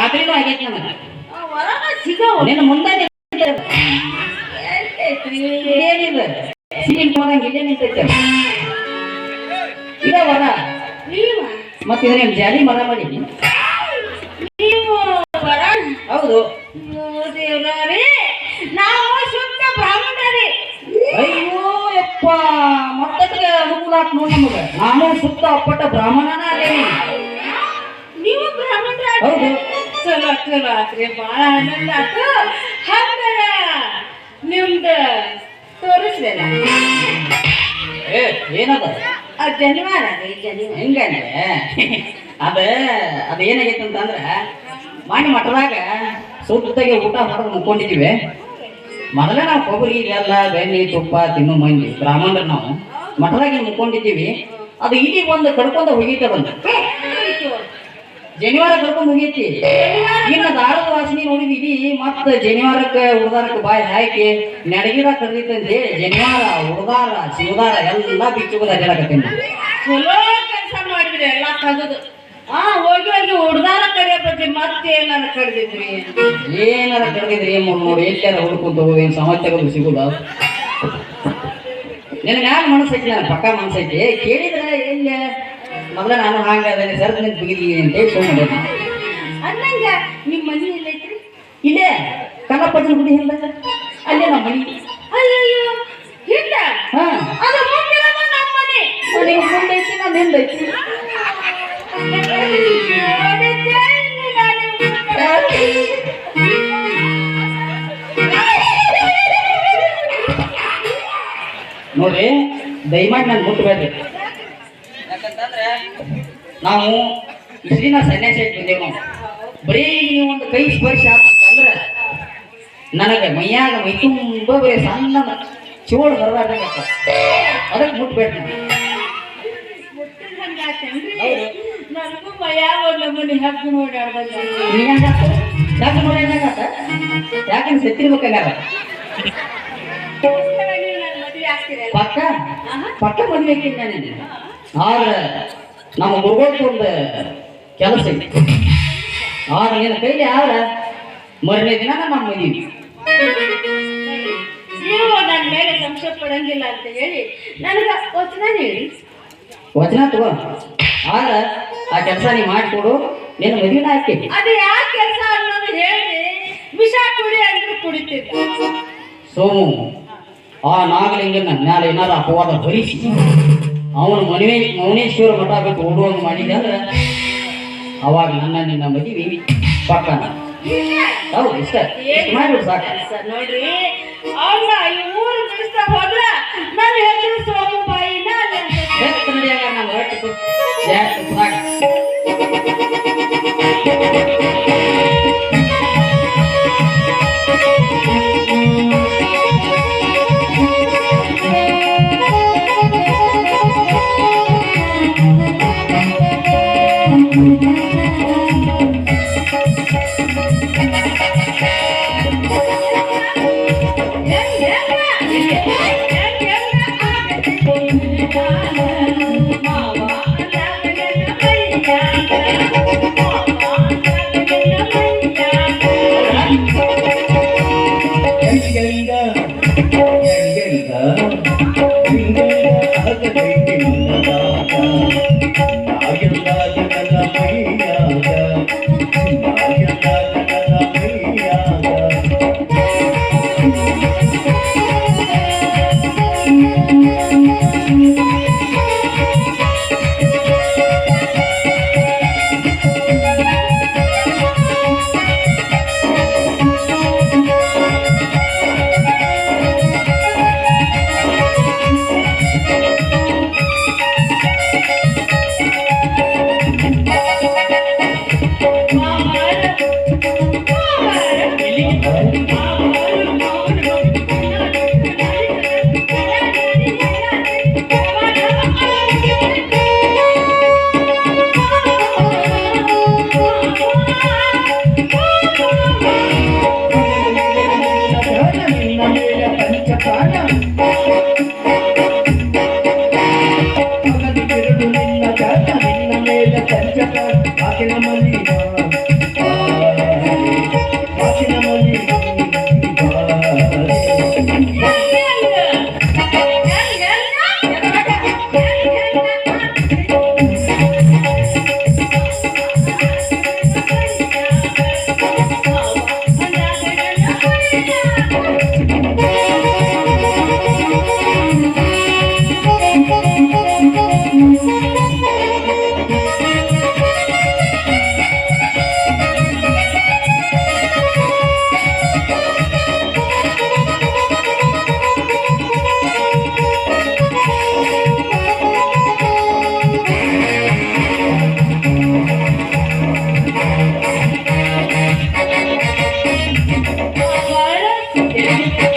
ಖಾತ್ರಿನೂ ಆಗೈತಿ ನನಗೆ ಹೊರಗ ಸಿಗವು ನಿನ್ನ ಮುಂದೆ. ಇದೇನಿಲ್ಲ ಸೀಟಿಂಗ್ ಹೋದಂಗೆ ಇಲ್ಲೇ ನಿಂತೈತೆ ಇದೇ ವರ ಮತ್ತೆ ಇದ್ರೇನು ಜಾಲಿ ಮರ ಮಾಡಿ ನೀವು? ಹೌದು. ದೇವ್ರೇ. ನಾವು ಶುದ್ಧ ಬ್ರಾಹ್ಮಣರಿ. ಅಯ್ಯೋ ಯಪ್ಪ. ಮತ್ತಕ್ಕೆ ಅನುಕೂಲ ಆತ್ ನೋಡಿ ನಿಮಗೆ. ನಾನು ಸುತ್ತ ಅಪ್ಪಟ ಬ್ರಾಹ್ಮಣನ ಅದೇನಿ ನೀವು ಬ್ರಾಹ್ಮಣರ ಹೌದು. ಚಲೋ ಚಲೋ ಆತ್ರಿ ಭಾಳ ಆನಂದ ಆತು ಹಂಗಾರ ನಿಮ್ದು ತೋರಿಸ್ಲಿಲ್ಲ ಏ ಏನದ? ಆ ಜನಿವಾರ ರೀ ಜನಿವಾರ. ಹೆಂಗಂದ್ರೆ? ಅದ ಅದ ಏನಾಗೈತೆ ಅಂತಂದ್ರ ಮಾನ್ಯ ಮಠದಾಗ ಸುತ್ತಾಗೆ ಊಟ ಮಾಡೋದು ಮುಕ್ಕೊಂಡಿದ್ದೀವಿ ಮೊದಲೇ ನಾವು ಕೊಬ್ಬರಿ ಎಲ್ಲ ಬೆಣ್ಣೆ ತುಪ್ಪ ತಿನ್ನು ಮಂದಿ ಬ್ರಾಹ್ಮಣರು ನಾವು. ಮಠದಾಗ ಮುಕ್ಕೊಂಡಿದ್ದೀವಿ ಅದು ಇಲ್ಲಿ ಒಂದು ಕಡ್ಕೊಂಡು ಹೋಗೈತೆ ಬಂದು. ಜನಿವಾರ ಕರ್ಕೊಂಡು ಹೋಗೈತಿ. ಇನ್ನ ದಾರದ ವಾಸನೆ ನೋಡಿದೀವಿ ಮತ್ತ ಜನಿವಾರಕ್ಕ ಉಡ್ದಾರಕ್ಕೆ ಬಾಯಿ ಹಾಕಿ ನೆಡಗಿಡ ಕರೆದೈತಂತೆ ಜನಿವಾರ ಉಡ್ದಾರ ಶಿವದಾರ ಎಲ್ಲ ಬಿಚ್ಚು ಹೇಳಕತ್ತೀನಿ. ಚಲೋ ಕೆಲಸ ಮಾಡಿದ್ರಿ ಎಲ್ಲ ತಗದು. ಆ ಹೋಗಿ ಹೋಗಿ ಹುಡ್ದಾರ ಕರಿಯ ಬಗ್ಗೆ ಮತ್ತೆ ಏನಾರ ಕಡ್ದಿದ್ರಿ? ಏನಾರ ಕರೆದಿದ್ರಿ ಮೂರು ನೋಡಿ ಎಲ್ಲಾರ ಹುಡ್ಕೊಂತ ಹೋಗಿ ಸಮಸ್ಯೆಗಳು ಸಿಗುದ? ನಿನಗೆ ಯಾರು ಮನಸ್ಸೈತಿ ನಾನು ಪಕ್ಕ ಮನಸ್ಸೈತಿ? ಕೇಳಿದ್ರೆ ಎಲ್ಲ? ಮೊದಲ ನಾನು ಹಾಂಗ ಸರ್ ನನಗೆ ಬಿಗಿದೀನಿ ಅಂತ ಹೇಳಿ ಸುಮ್ಮನೆ ಅನ್ನಂಗ ನಿಮ್ ಮನಿ ಎಲ್ಲೈತ್ರಿ? ಇಲ್ಲೇ ಕನ್ನಪಟ್ಟಣ ಗುಡಿ ಹಿಂದ. ಅಲ್ಲೇ ನಮ್ಮ ಮನಿ. ಇಲ್ಲ ಹಾ. ಅದು ನಮ್ಮ ಮನೆ. ನೀವು ಮುಂದೆ ಐತಿ ನಾನು ನಾನು. ನೋಡ್ರಿ ದಯಮಾಡಿ ನಾನು ಮುಟ್ಟಬೇಡ್ರಿ ನಾವು ಇಷ್ಟಿನ ಸನ್ಯಾಸಿ ಬಂದೇವು ನಾವು. ಬರೀ ನೀವು ಒಂದು ಕೈ ಸ್ಪರ್ಶ ಅಂತಂದ್ರೆ ನನಗೆ ಮೈಯಾಗ ಮೈ ತುಂಬ ಬರೀ ಸಣ್ಣ ಚೋಳು ಬರಬಾರ್ದಂಗ ಅದಕ್ಕೆ ಮುಟ್ಬೇಕು ನಾನು. ನನಗೂ ಮಯಾಗ ಒಂದ್ ಯಾಕೆ ನೋಡಿ ಯಾಕಂದ್ರೆ ಪಕ್ಕ ಪಕ್ಕ ಆಕೀನಿ ನಾನು ಆದ್ರೆ ನಮ್ಮ ಒಂದು ಕೆಲಸ ಐತಿ ಆದ್ರೆ ನಿನ್ನ ಕೈಲಿ ಆದ್ರೆ ಮೊದಲನೇ ದಿನ ನಮ್ಮ ಮದುವೆ ನೀವು ನನ್ನ ಮೇಲೆ ಸಂಶಯ ಪಡಂಗಿಲ್ಲ ಅಂತ ಹೇಳಿ ನನಗೆ ವಚನ ಹೇಳಿ. ವಚನ ತಗೋ. ಆದ್ರೆ ಆ ಕೆಲಸ ನೀ ಮಾಡಿಕೊಡು ನಿನ್ನ ಮದುವೆನ ಹಾಕಿ ಅದು ಯಾವ ಕೆಲಸ ಅನ್ನೋದು ಹೇಳಿ ವಿಷ ಕುಡಿ ಅಂದ್ರೆ ಕುಡಿತಿದ್ದ ಸೋಮು ಆ ನಾಗಲಿಂಗನ ಮ್ಯಾಲೆ ಏನಾರ ಅಪವಾದ ಭರಿಸಿ ಅವನು ಮನವಿ ಮೌನೇಶ್ವರ ಮಠ ಬೇಕು ಓಡುವಂಗೆ ಮಾಡಿದೆ ಅವಾಗ ನನ್ನ ನಿನ್ನ ಮದುವೆ ಪಕ್ಕನ. ಹೌದು, ಇಷ್ಟ. ಮಾಡ್ಬಿಡು ಸಾಕು. ನೋಡ್ರಿ. ಅವ್ರ ಈ ಊರು ಬಿಡಿಸ್ತಾ ಹೋದ್ರ ಹೆಂಗೆಂಗ Thank.